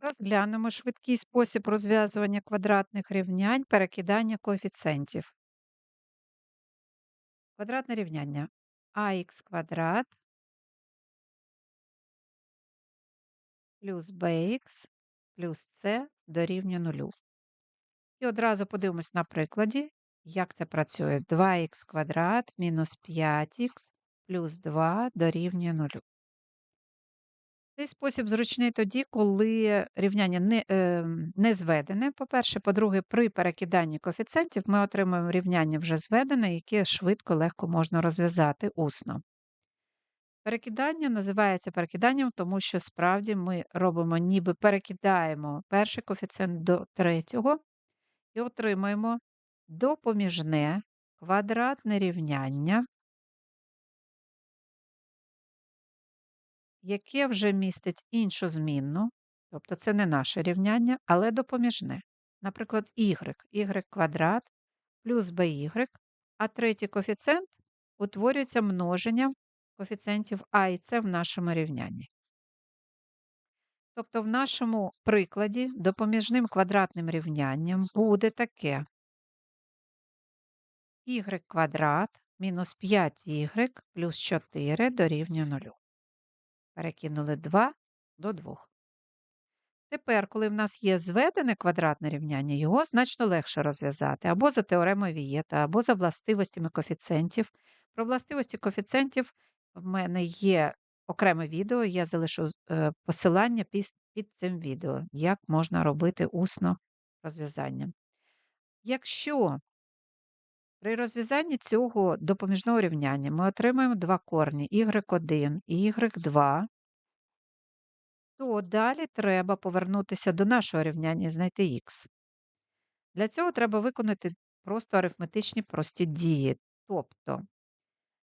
Розглянемо швидкий спосіб розв'язування квадратних рівнянь, перекидання коефіцієнтів. Квадратне рівняння ax квадрат плюс bx плюс c дорівнює нулю. І одразу подивимось на прикладі, як це працює. 2х квадрат мінус 5х плюс 2 дорівнює нулю. Цей спосіб зручний тоді, коли рівняння не е, не зведене. По-перше, по-друге, при перекиданні коефіцієнтів ми отримуємо рівняння вже зведене, яке швидко, легко можна розв'язати усно. Перекидання називається перекиданням, тому що справді ми робимо, ніби перекидаємо перший коефіцієнт до третього і отримуємо допоміжне квадратне рівняння яке вже містить іншу змінну, тобто це не наше рівняння, але допоміжне. Наприклад, y, y квадрат плюс by, а третій коефіцієнт утворюється множенням коефіцієнтів А і С в нашому рівнянні. Тобто, в нашому прикладі допоміжним квадратним рівнянням буде таке y квадрат мінус 5y плюс 4 дорівнює 0 перекинули 2 до 2. Тепер, коли в нас є зведене квадратне рівняння, його значно легше розв'язати або за теоремою Вієта, або за властивостями коефіцієнтів. Про властивості коефіцієнтів в мене є окреме відео, я залишу е, посилання під цим відео, як можна робити усно розв'язання. Якщо при розв'язанні цього допоміжного рівняння ми отримаємо два корні y1 і y2, то далі треба повернутися до нашого рівняння і знайти х. Для цього треба виконати просто арифметичні прості дії. Тобто,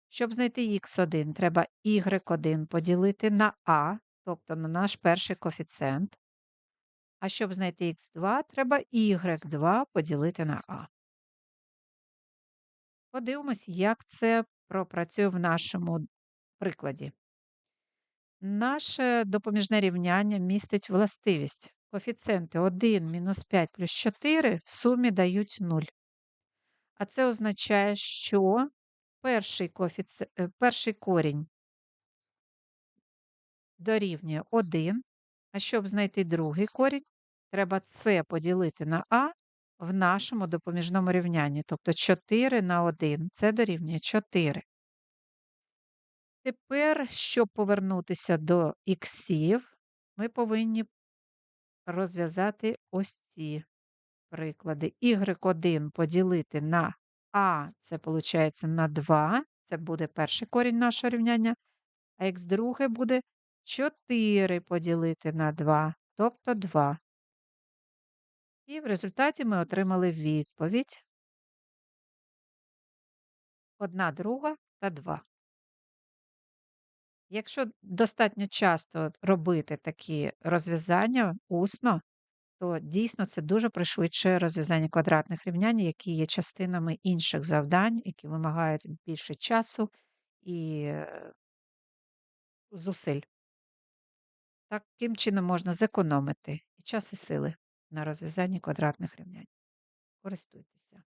щоб знайти х1, треба y1 поділити на а, тобто на наш перший коефіцієнт. А щоб знайти х2, треба y2 поділити на а. Подивимось, як це пропрацює в нашому прикладі. Наше допоміжне рівняння містить властивість. Коефіцієнти 1 мінус 5 плюс 4 в сумі дають 0. А це означає, що перший, коефіці... Е, перший корінь дорівнює 1, а щоб знайти другий корінь, треба це поділити на А в нашому допоміжному рівнянні, тобто 4 на 1, це дорівнює 4. Тепер, щоб повернутися до іксів, ми повинні розв'язати ось ці приклади. y1 поділити на а, це виходить на 2, це буде перший корінь нашого рівняння, а х2 буде 4 поділити на 2, тобто 2. І в результаті ми отримали відповідь 1 друга та 2. Якщо достатньо часто робити такі розв'язання усно, то дійсно це дуже пришвидшує розв'язання квадратних рівнянь, які є частинами інших завдань, які вимагають більше часу і е, зусиль. Таким чином можна зекономити і час і сили на розв'язанні квадратних рівнянь. Користуйтеся.